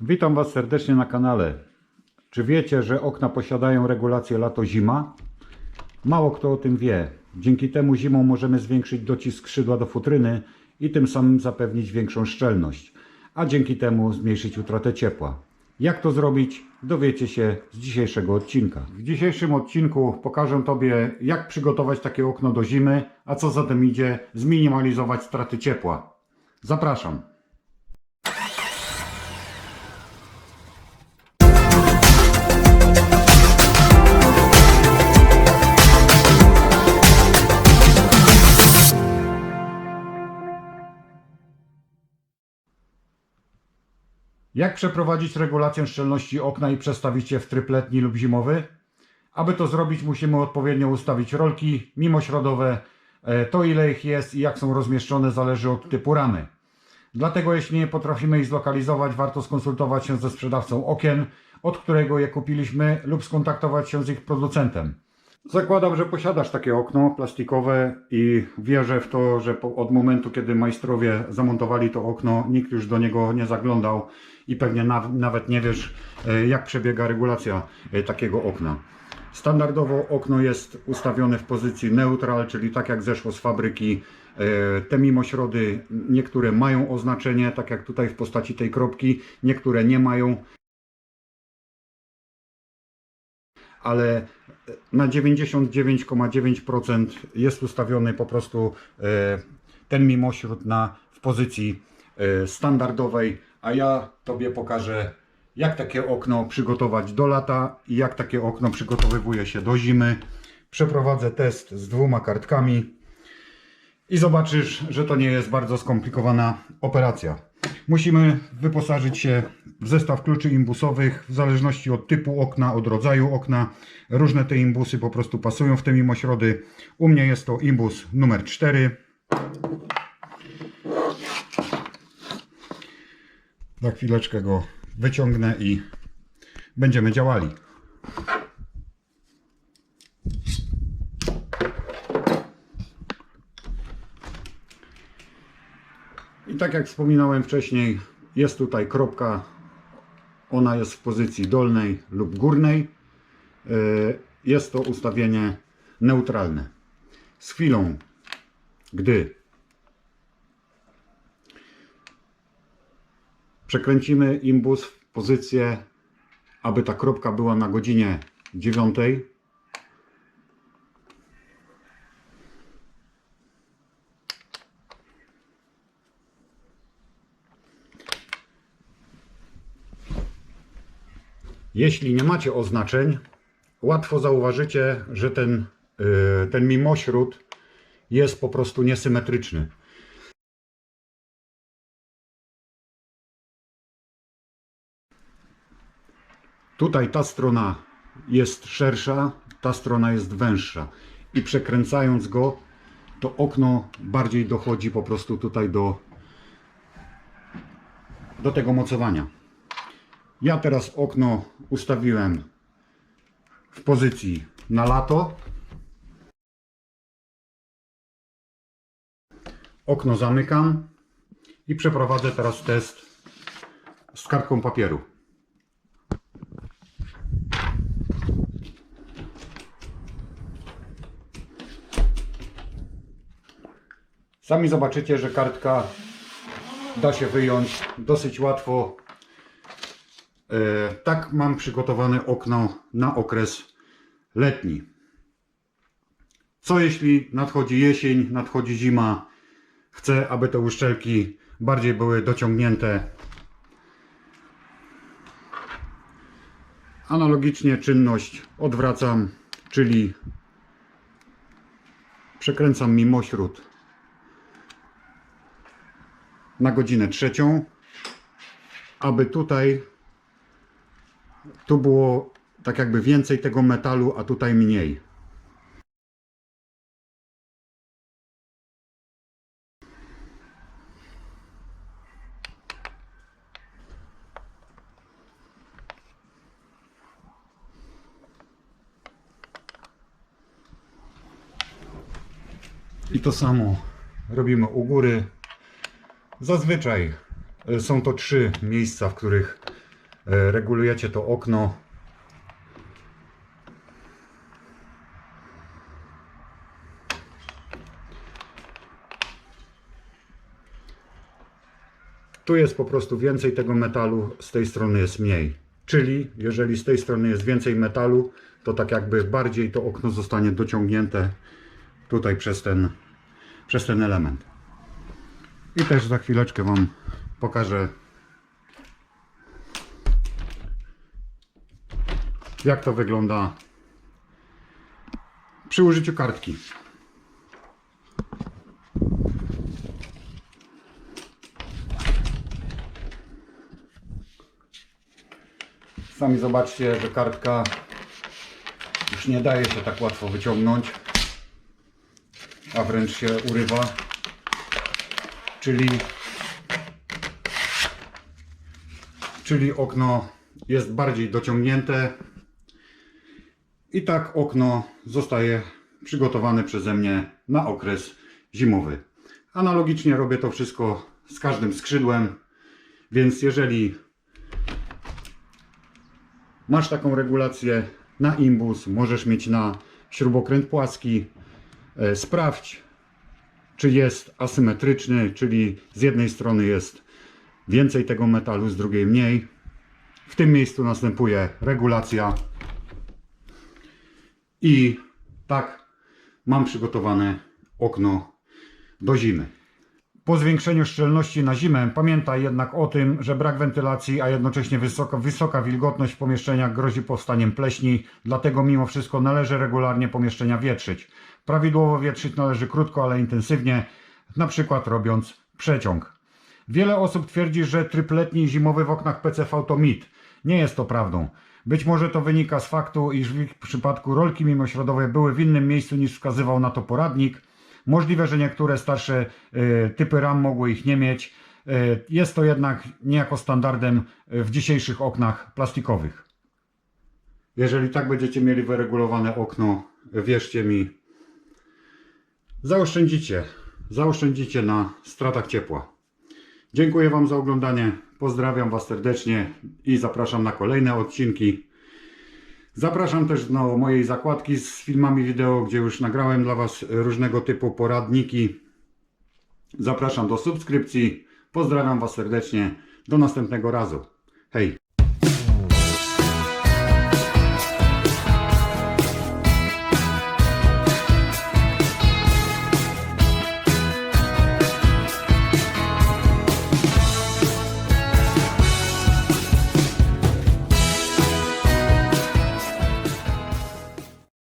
Witam Was serdecznie na kanale. Czy wiecie, że okna posiadają regulację lato-zima? Mało kto o tym wie. Dzięki temu zimą możemy zwiększyć docisk skrzydła do futryny i tym samym zapewnić większą szczelność, a dzięki temu zmniejszyć utratę ciepła. Jak to zrobić? Dowiecie się z dzisiejszego odcinka. W dzisiejszym odcinku pokażę Tobie, jak przygotować takie okno do zimy, a co za tym idzie, zminimalizować straty ciepła. Zapraszam. Jak przeprowadzić regulację szczelności okna i przestawić je w tryb letni lub zimowy? Aby to zrobić, musimy odpowiednio ustawić rolki mimośrodowe. E, To ile ich jest i jak są rozmieszczone zależy od typu ramy. Dlatego jeśli nie potrafimy ich zlokalizować, warto skonsultować się ze sprzedawcą okien, od którego je kupiliśmy lub skontaktować się z ich producentem. Zakładam, że posiadasz takie okno plastikowe i wierzę w to, że po, od momentu, kiedy majstrowie zamontowali to okno, nikt już do niego nie zaglądał i pewnie na, nawet nie wiesz, e, jak przebiega regulacja e, takiego okna. Standardowo okno jest ustawione w pozycji neutral, czyli tak jak zeszło z fabryki. E, Te mimośrody niektóre mają oznaczenie, tak jak tutaj w postaci tej kropki, niektóre nie mają. Ale na 99,9% jest ustawiony po prostu e, ten mimośród na, w pozycji e, standardowej, a ja Tobie pokażę jak takie okno przygotować do lata i jak takie okno przygotowywuje się do zimy. Przeprowadzę test z dwoma kartkami i zobaczysz, że to nie jest bardzo skomplikowana operacja. Musimy wyposażyć się w zestaw kluczy imbusowych w zależności od typu okna, od rodzaju okna. Różne te imbusy po prostu pasują w te mimośrody. U mnie jest to imbus numer 4. Za chwileczkę go wyciągnę i będziemy działali. I tak jak wspominałem wcześniej, jest tutaj kropka. Ona jest w pozycji dolnej lub górnej. Yy, Jest to ustawienie neutralne. Z chwilą, gdy przekręcimy imbus w pozycję, aby ta kropka była na godzinie 9, Jeśli nie macie oznaczeń, łatwo zauważycie, że ten, yy, ten mimośród jest po prostu niesymetryczny. Tutaj ta strona jest szersza, ta strona jest węższa i przekręcając go, to okno bardziej dochodzi po prostu tutaj do, do tego mocowania. Ja teraz okno ustawiłem w pozycji na lato. Okno zamykam i przeprowadzę teraz test z kartką papieru. Sami zobaczycie, że kartka da się wyjąć dosyć łatwo Tak mam przygotowane okno na okres letni. Co jeśli nadchodzi jesień, nadchodzi zima? Chcę, aby te uszczelki bardziej były dociągnięte. Analogicznie czynność odwracam, czyli przekręcam mimośród na godzinę trzecią, aby tutaj tu było tak jakby więcej tego metalu, a tutaj mniej. I to samo robimy u góry. Zazwyczaj y, są to trzy miejsca, w których e, regulujecie to okno. Tu jest po prostu więcej tego metalu, z tej strony jest mniej. Czyli jeżeli z tej strony jest więcej metalu, to tak jakby bardziej to okno zostanie dociągnięte tutaj przez ten, przez ten element. I też za chwileczkę Wam pokażę jak to wygląda przy użyciu kartki. Sami zobaczcie, że kartka już nie daje się tak łatwo wyciągnąć, a wręcz się urywa. Czyli, czyli okno jest bardziej dociągnięte i tak okno zostaje przygotowane przeze mnie na okres zimowy. Analogicznie robię to wszystko z każdym skrzydłem, więc jeżeli Masz taką regulację na imbus, możesz mieć na śrubokręt płaski. E, Sprawdź, czy jest asymetryczny, czyli z jednej strony jest więcej tego metalu, z drugiej mniej. W tym miejscu następuje regulacja. I tak mam przygotowane okno do zimy. Po zwiększeniu szczelności na zimę pamiętaj jednak o tym, że brak wentylacji, a jednocześnie wysoka, wysoka wilgotność w pomieszczeniach grozi powstaniem pleśni, dlatego mimo wszystko należy regularnie pomieszczenia wietrzyć. Prawidłowo wietrzyć należy krótko, ale intensywnie, na przykład robiąc przeciąg. Wiele osób twierdzi, że tryb letni i zimowy w oknach PCV to mit. Nie jest to prawdą. Być może to wynika z faktu, iż w ich przypadku rolki mimośrodowe były w innym miejscu niż wskazywał na to poradnik. Możliwe, że niektóre starsze y, typy ram mogły ich nie mieć. Y, Jest to jednak niejako standardem w dzisiejszych oknach plastikowych. Jeżeli tak będziecie mieli wyregulowane okno, wierzcie mi, zaoszczędzicie, zaoszczędzicie na stratach ciepła. Dziękuję Wam za oglądanie. Pozdrawiam Was serdecznie i zapraszam na kolejne odcinki. Zapraszam też do mojej zakładki z filmami wideo, gdzie już nagrałem dla Was różnego typu poradniki. Zapraszam do subskrypcji. Pozdrawiam Was serdecznie. Do następnego razu.